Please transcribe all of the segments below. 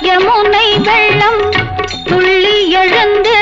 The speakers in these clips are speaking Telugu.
யமுனை வெள்ளம் துள்ளி எழுந்து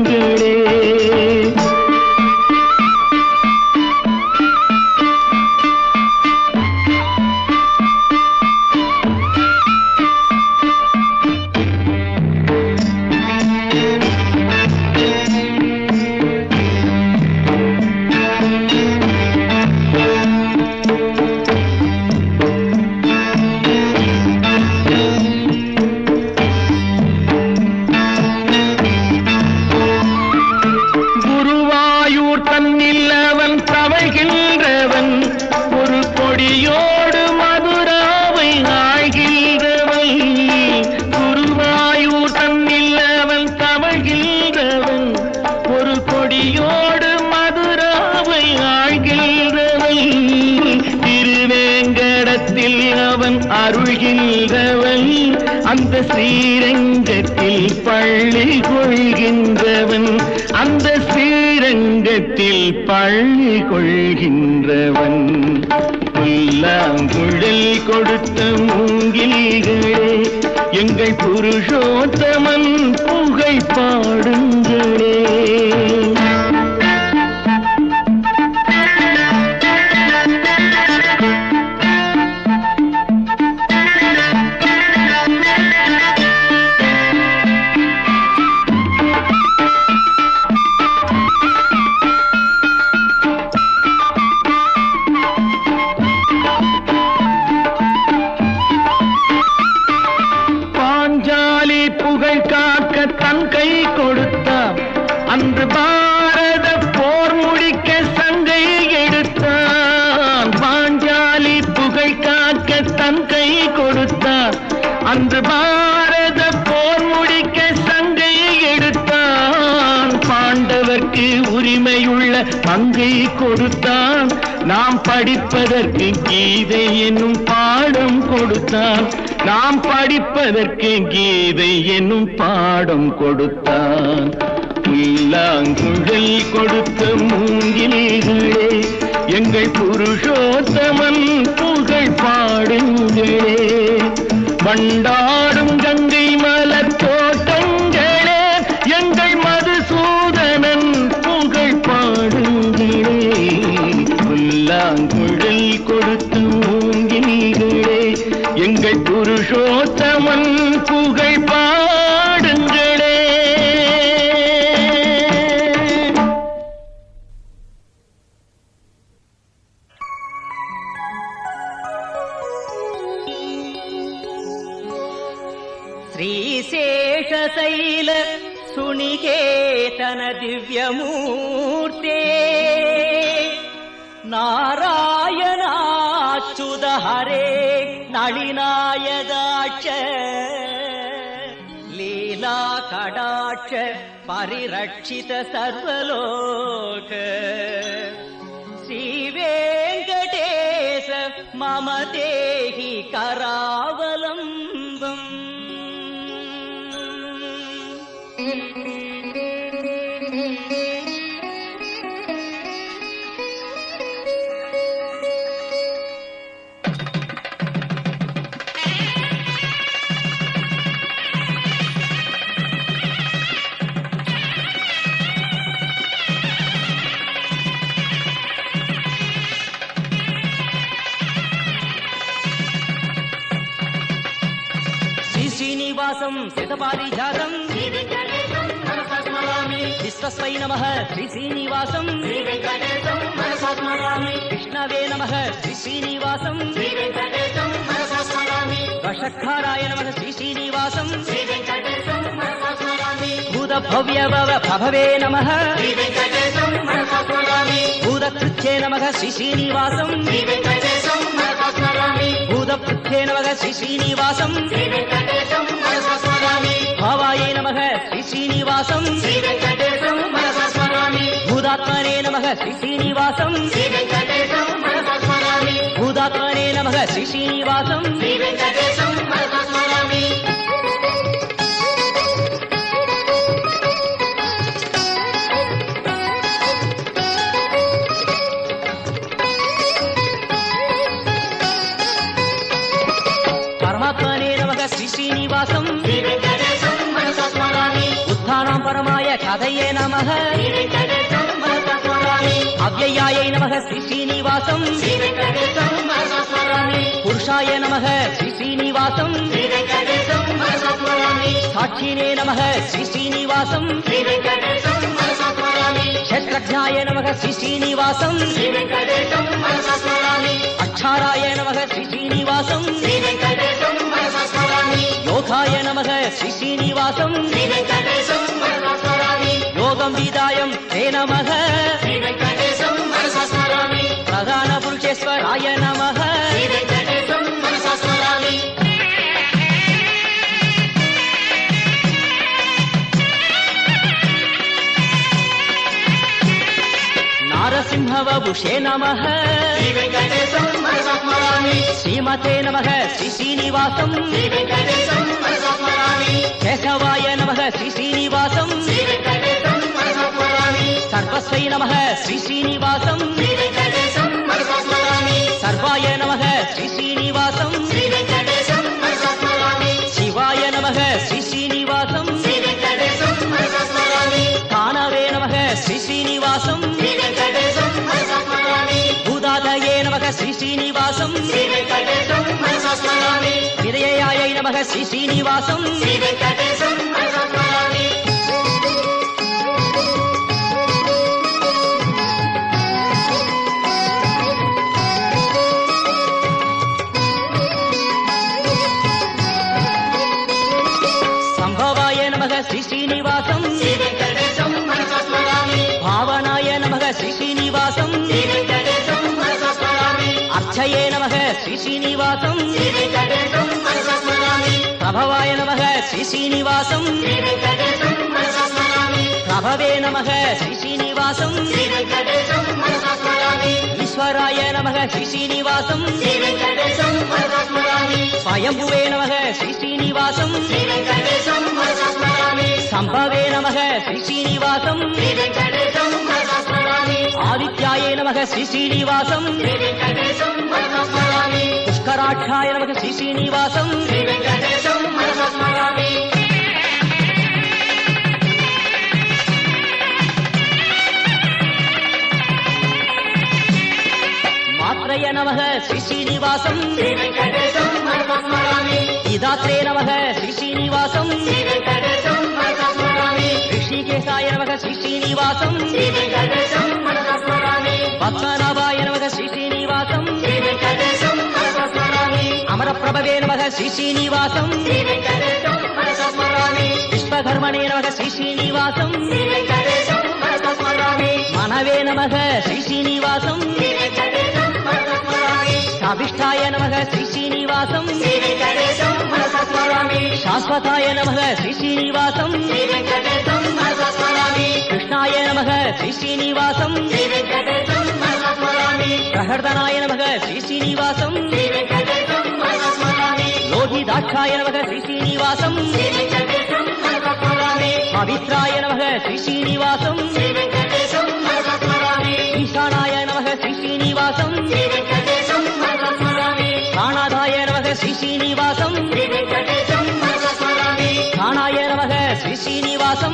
திருவேங்கடத்தில் அவன் அருள்கின்றவன். அந்த ஸ்ரீரங்கத்தில் பள்ளி கொள்கின்றவன். அந்த ஸ்ரீரங்கத்தில் பள்ளி கொள்கின்றவன். புல்லாங்குழல் கொடுத்த மூங்கிலிகளே எங்கள் புருஷோத்தமன் புகை பாடுங்களே. அன்று பாரத போர் முடிக்க சங்கை எடுத்தான். பாண்டவர்க்கு உரிமையுள்ள பங்கை கொடுத்தான். நாம் படிப்பதற்கு கீதை என்னும் பாடம் கொடுத்தான். நாம் படிப்பதற்கு கீதை என்னும் பாடம் கொடுத்தான். முல்லாங்குழல் கொடுத்த மூங்கிலே எங்கள் புருஷோத்தம भंडार சைல சுனிகேதன திவ்யமூர்த்தே. நாராயணாச்சுத ஹரே நளிநாயகாட்ச லீலா கடாட்ச பரிரட்சித சர்வலோக. ஸ்ரீவேங்கடேச மமதேகி கராவலம். శ్రీనివాసం శతపారిజాతం విశ్వస్వై నమ శ్రీ శ్రీనివాసం. కృష్ణవే నమ శ్రీ శ్రీనివాసం. వషట్కారాయ నమ శ్రీ శ్రీనివాసం. భూత భవ్య భవ ప్రభవే నమ. భూతకృత్యే నమ శ్రీ శ్రీనివాసం. భూతకృత్యే నమ శ్రీ శ్రీనివాసం భావాయ నమ శ్రీ శ్రీనివాసం భూతాత్మనే నమ శ్రీ శ్రీనివాసం భూతాత్మనే నమ శ్రీ శ్రీనివాసం శ్రీ శ్రీనివాసం. ఉత్థానం పరమాయ కథయే నమ. అవ్యయాయ నమ శ్రీ శ్రీనివాసం. పురుషాయ నమ శ్రీ శ్రీనివాసం. సాక్షినే నమ శ్రీ శ్రీనివాసం. క్షత్రజ్ఞాయ నమ శ్రీ శ్రీనివాసం. అక్షారాయ నమ శ్రీ శ్రీనివాసం. శ్రీ శ్రీనివాసం. యోగం విదాయం తే నమ. ప్రధాన పురుషేశ్వరాయ నమ. నారసింహవభుషే నమ. శ్రీమతే నమ శ్రీ శ్రీనివాసం. కేశవాయ నమ శ్రీ శ్రీనివాసం. సర్వస్వై నమ శ్రీ శ్రీనివాసం. సర్వాయ నమ శ్రీ శ్రీనివాసం. శ్రీ శ్రీనివాసం. సంభవాయ నమ శ్రీ శ్రీనివాసం. భావనాయ నమ శ్రీ శ్రీనివాసం. అర్చయే నమ శ్రీ శ్రీనివాసం. கபவாய நமக ஸ்ரீ சீனிவாசம். கபவே நமக ஸ்ரீ சீனிவாசம். ஈஸ்வராய நமக ஸ்ரீ சீனிவாசம். ஸ்வயம்புவே நமக ஸ்ரீ சீனிவாசம். சம்பவே நமக ஸ்ரீ சீனிவாசம். ஆதித்யாயே நமக ஸ்ரீ சீனிவாசம். புஷ்கராட்சாய நமக்கு ஸ்ரீ ஸ்ரீனிவாசம் ஸ்ரீ வெங்கடேசம் மனசஸ்மராமி மாத்திரைய நமக ஸ்ரீ ஸ்ரீனிவாசம் இதாத்ரே நமக ஸ்ரீ ஸ்ரீனிவாசம் ரிஷிகேசாய நமக ஸ்ரீ ஸ்ரீனிவாசம் నమ శ్రీ శ్రీనివాసం విశ్వ కర్మణే నమః శ్రీ శ్రీనివాసం మనవే నమః శ్రీ శ్రీనివాసం అభిష్టాయ నమః శ్రీ శ్రీనివాసం శాశ్వతాయ నమః శ్రీ శ్రీనివాసం కృష్ణాయ నమః శ్రీ శ్రీనివాసం ప్రహర్దనాయ నమః శ్రీ శ్రీనివాసం లోహిదాక్షాయ నమ శ్రీ శ్రీనివాసం పవిత్రాయ నమః శ్రీ శ్రీనివాసం ఈశానాయ నమ శ్రీ శ్రీనివాసం ప్రాణాదాయ నమ శ్రీ శ్రీనివాసం ప్రాణాయ నమ శ్రీ శ్రీనివాసం